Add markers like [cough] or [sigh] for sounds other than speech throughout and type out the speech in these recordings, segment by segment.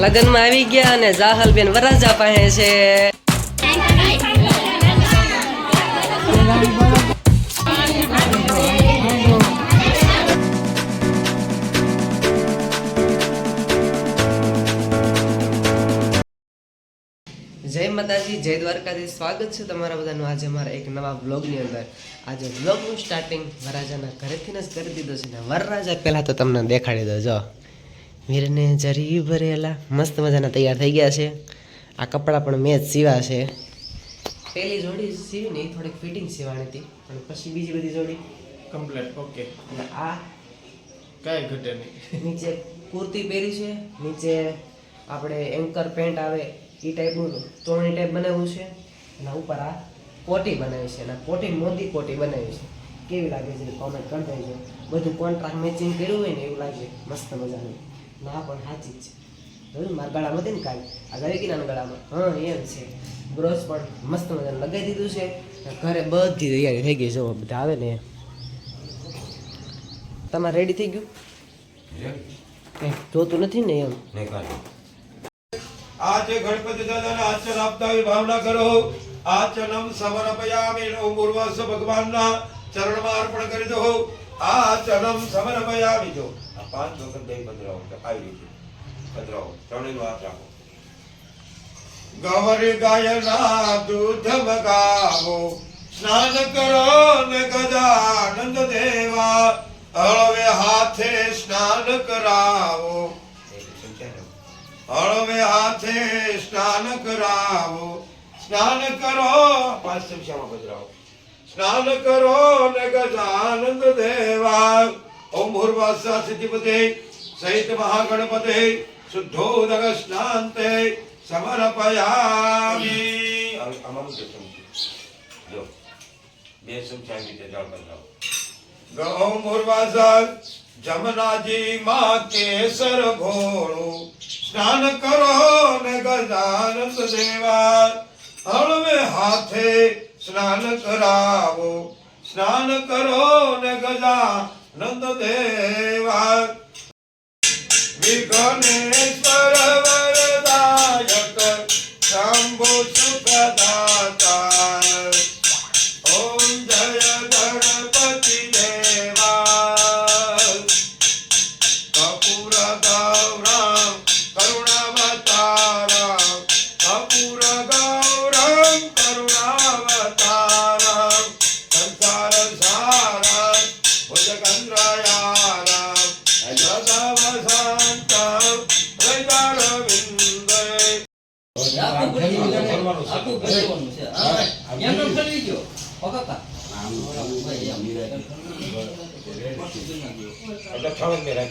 લગ્નમાં આવી ગયા અને જાહલબેન વરાજા પાસે છે. જય માતાજી, જય દ્વારકાથી સ્વાગત છે તમારા બધાનું આજે મારા એક નવા બ્લોગની અંદર. આજે બ્લોગનું સ્ટાર્ટિંગ વરરાજાના ઘરેથી જ કરી દીધું છે ને વરરાજા પહેલાં તો તમને દેખાડી દો જો વીરને જરી ભરેલા. મસ્ત મજાના તૈયાર થઈ ગયા છે. આ કપડાં પણ મેં જ સીવા છે. પહેલી જોડી સીવી ને થોડીક ફિટિંગ સીવાની હતી. અને પછી બીજી બધી જોડી. કમ્પ્લેટ ઓકે અને આ કાંઈ ઘટે નહીં. નીચે કુર્તી પહેરી છે. નીચે આપણે એન્કર પેન્ટ આવે એ ટાઈપનું તોરણી ટાઈપ બનાવ્યું છે. અને ઉપર આ કોટી બનાવી છે. અને કોટી મોદી કોટી બનાવી છે. કેવી લાગે છે? કોમેન્ટ કરી દેજો બધું કોન્ટ્રાક્ટ મેચિંગ કર્યું હોય ને એવું લાગે. મસ્ત મજાનું. ના પણ સાચી જ છે. મારા ગળામાં હતી ને કાલે આ ગઈ કે ગળામાં? હા એમ છે. બ્રોસ પણ મસ્ત મજાનું લગાવી દીધું છે. ઘરે બધી તૈયારી થઈ ગઈ જો બધા આવે ને. તમારે રેડી થઈ ગયું? કંઈ જોતું નથી ને એમ? આજે ગણપતિ દાદાને આચરણ આપતા હોય ભાવના કરો. આચરણમ સમર્પયામિ નવ પૂર્વસ ભગવાનના ચરણમાં અર્પણ કરી દો. આચરણમ સમર્પયામિ જો. પાંચ વખત દહીં પધરાવો આવી રીતે પધરાવો. ત્રણેયનો હાથ રાખો. ગવર ગાયના દૂધ બગાવો સ્નાન કરો ને ગજાનંદ દેવા હળવે હાથે સ્નાન કરાવો. હળવે હાથે સ્નાન કરાવો. સ્નાન કરો. પાંચ સંખ્યામાં પધરાવો. સ્નાન કરો ને ગજાનંદ દેવા. ઓમ ભૂર્વાસા સિદ્ધિપતે સહિત મહાગણપતે શુદ્ધોદક સ્નાંતે સમર્પયામિ આમાં ચમચી જો બે ચમચા રીતે જળ બદલાવો ગૌ ભૂર્વાસા જમનાજી માં કેસર ઘોળો સ્નાન કરો ને ગજાનંદ દેવા હળવે હાથે સ્નાન કરાવો સ્નાન કરો ને ગજાનંદ દેવા વિઘ્નેશ્વર વરદાયક શંભુ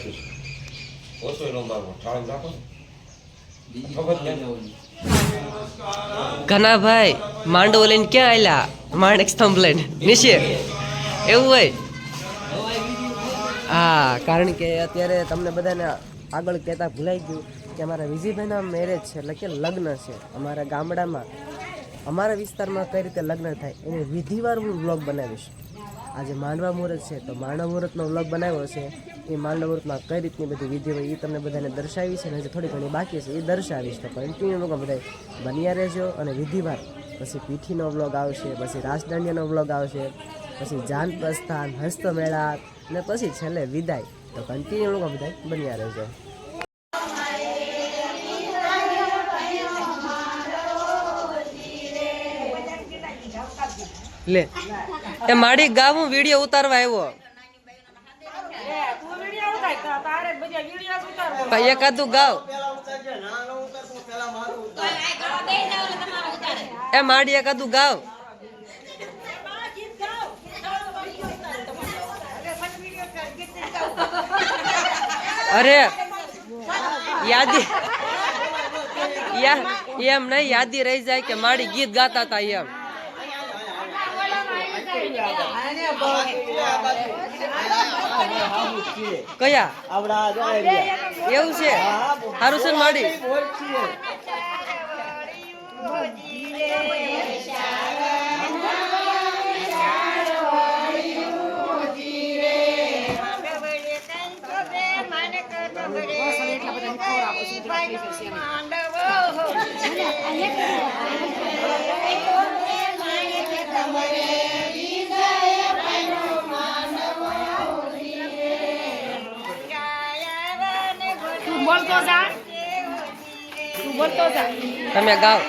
છે. ઓછો નો મારવો ઠાણું રાખો ને. બીજી ખબર છે? ઘનાભાઈ માંડવો લઈને ક્યાં આવેલા માણેક સ્તંભ લઈને નીચે. એવું હોય? હા કારણ કે અત્યારે તમને બધાને આગળ કહેતા ભૂલાઈ ગયું કે અમારા વિજયભાઈના મેરેજ છે એટલે કે લગ્ન છે. અમારા ગામડામાં અમારા વિસ્તારમાં કઈ રીતે લગ્ન થાય એની વિધિવાર હું વ્લોગ બનાવીશ. આજે માંડવા મુહૂર્ત છે, તો માંડવા મુહૂર્તનો વ્લોગ બનાવ્યો છે. એ માંડવા મુહૂર્તમાં કઈ રીતની બધી વિધિ હોય એ તમને બધાને દર્શાવી છે અને જે થોડી ઘણી બાકી છે એ દર્શાવીશ. તો કન્ટિન્યુ લોકો બધા બન્યા રહેજો અને વિધિવાર પછી પીઠીનો વ્લોગ આવશે, પછી રાજદાંડિયાનો વ્લોગ આવશે, પછી જાન પ્રસ્થાન હસ્તમેળા ને પછી છેલ્લે વિદાય. તો કન્ટિન્યુ લોકો બધા બન્યા રહેજો. લે. એ માડી ગાવું વીડિયો ઉતારવા આવ્યો. ભાઈ એકાદું ગાવ. એ માડી એકાદું ગાવ. અરે, યાદી એમ નહીં, યાદી રહી જાય કે માડી ગીત ગાતા હતા એમ. કયા? એવું છે? સારું છે માડી? માને બોલતો જા. તું બોલતો જા. તમે ગાઓ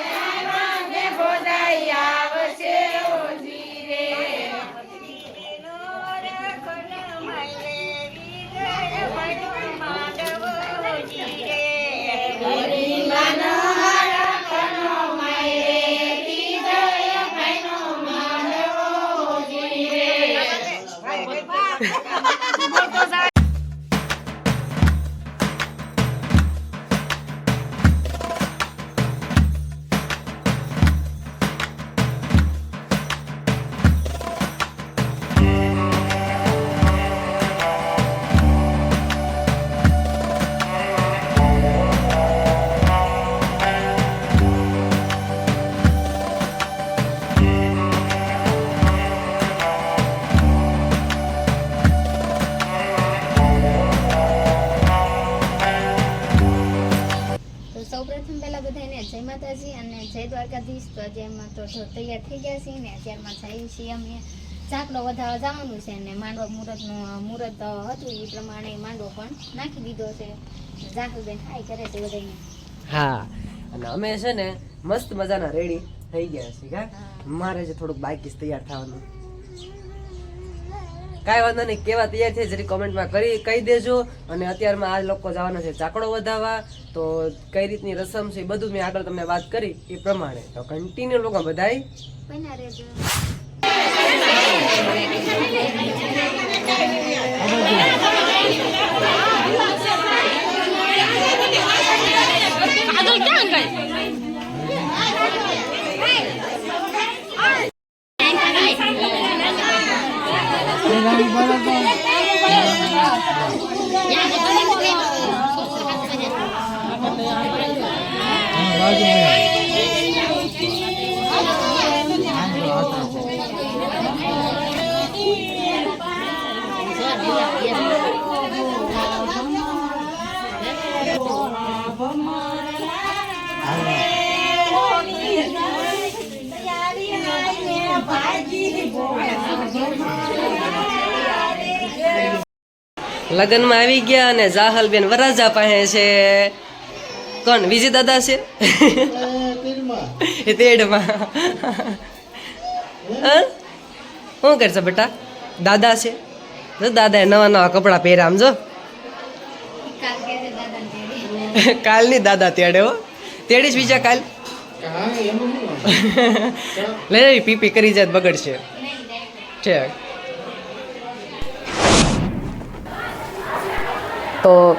તો બધાને જય માતાજી અને જય દ્વારકાધીશ. તો આજે તો જો તૈયાર થઈ ગયા છીએ ને અત્યારમાં જઈએ છીએ અમે ચાકડો વધારવા જવાનું છે ને માંડવા મુહૂર્તનું મુહૂર્ત હતું એ પ્રમાણે માંડવો પણ નાખી દીધો છે. ઝાકુબેન હાય કરે છે બધાને હા અને અમે છે ને મસ્ત મજાના રેડી થઈ ગયા છીએ મારે જે થોડુંક બાકી તૈયાર થવાનું. કાંઈ વાંધો નહીં કેવા તૈયાર છે જરી કોમેન્ટમાં કરી કહી દેજો. અને અત્યારમાં આ લોકો જવાના છે ચાકડો વધાવવા તો કઈ રીતની રસમ છે એ બધું મેં આગળ તમને વાત કરી એ પ્રમાણે. તો કન્ટિન્યુ લોકો બધાય. બના રહેજો. ભાજી લગ્નમાં આવી ગયા અને જાહલબેન વરાજા પાસે છે. કોણ? વિજય દાદા છે? એ તેડમાં. હા? શું કરશે બેટા? દાદા છે. જો દાદાએ નવા નવા કપડાં પહેર્યા આમ જો. કાલની દાદા તેડે હો. તેડીશ બીજા કાલ. લે [laughs] લે, પીપી કરી જાય બગડશે. નહીં, તો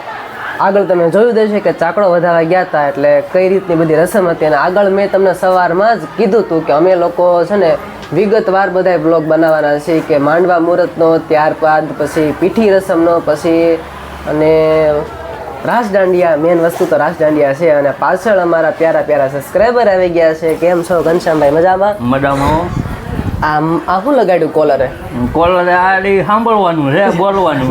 આગળ તમે જોયું દેશે કે ચાકડો વધારવા ગયા હતા એટલે કઈ રીતની બધી રસમ હતી અને આગળ મેં તમને સવારમાં જ કીધું હતું કે અમે લોકો છે ને વિગતવાર બધા બ્લોગ બનાવવાના છે કે માંડવા મુહૂર્તનો, ત્યારબાદ પછી પીઠી રસમનો, પછી અને રાસ દાંડિયા મેન વસ્તુ તો રાસ દાંડિયા છે અને પાછળ અમારા પ્યારા પ્યારા સબસ્ક્રાઈબર આવી ગયા છે. કેમ છો? ઘનશ્યામભાઈ, મજામાં? મજામાં. આમ આ શું લગાડ્યું કોલરે? કોલરે આડી સાંભળવાનું છે બોલવાનું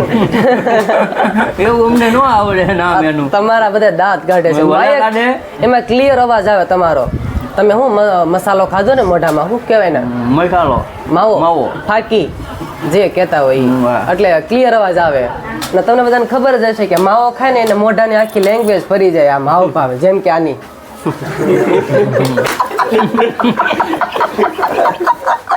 એવું અમને ન આવડે નામ એનું તમારા બધા દાંત કાઢે છે? એમાં ક્લિયર અવાજ આવે તમારો. તમે શું મસાલો ખાધો ને મોઢામાં? શું કહેવાય ને મસાલો. માવો. માવો. ફાકી જે કહેતા હોય. એટલે ક્લિયર અવાજ આવે. ને તમને બધાને ખબર જ હશે કે માવો ખાય ને એને મોઢાની આખી લેંગ્વેજ ફરી જાય આ માવો ભાવે જેમ કે આની. [laughs]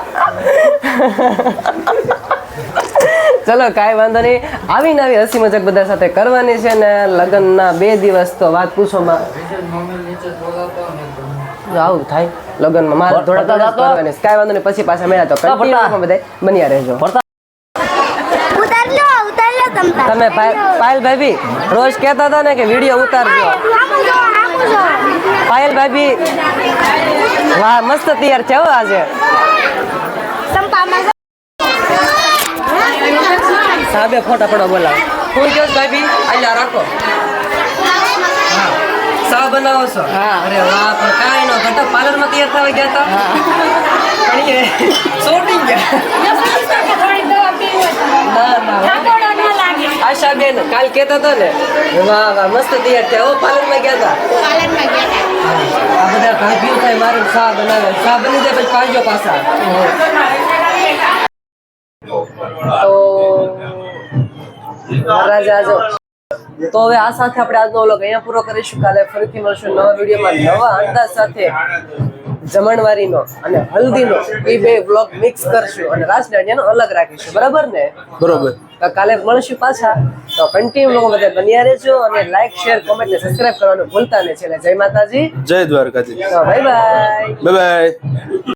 ચલો કાંઈ વાંધો નહીં. આવીને આવી હસી મજાક બધા સાથે કરવાની છે ને લગ્નના બે દિવસ તો વાત પૂછો માં આવું થાય. લગ્નમાં મારે થોડા કરવાની કાંઈ વાંધો નહીં પછી પાછા મળ્યા તો ફરતા. બધા બન્યા રહેજો. ઉતાર લો ઉતાર લો તમ પાયલ ભાભી રોજ કહેતા હતા ને કે વીડિયો ઉતારજો. પાયલ ભાભી વાહ મસ્ત તૈયાર છે આજે. સાબે ફોટા પડો બોલાવો. હું કહો સાહેબી ભાભી આલ્યા રાખો. સા બનાવો છો? અરે વાહ પણ કાંઈ નો ઘટક પાર્લરમાં તૈયાર થવા ગયા હતા? પણ એ સોટી ગયા. ના ના. કાલ કેતા હતા ને. વાહ વાહ મસ્ત તૈયાર થયા. ઓ પાર્લરમાં ગયા હતા પાર્લરમાં ગયા હતા. આ બધા ભાભીઓ થાય મારે શા બનાવે. શા બની જાય પછી પાડજો પાછા. તો મહારાજા આજો તો હવે આ સાથે આપણે આજનો વ્લોગ અહીંયા પૂરો કરીશું. કાલે ફરીથી મળશું નવા વિડીયોમાં નવા અંદાજ સાથે. જમણવારીનો અને હલ્દીનો એ બે વ્લોગ મિક્સ કરશું અને રાસ દાંડિયાનો અલગ રાખીશું. બરાબર ને? બરોબર. તો કાલે મળશું પાછા. તો કન્ટિન્યુ લોકો બધા બન્યા રહેજો અને લાઈક શેર કોમેન્ટ ને સબસ્ક્રાઇબ કરવાનું ભૂલતા નહીં. છે જય માતાજી. જય Dwarkaji bye bye bye bye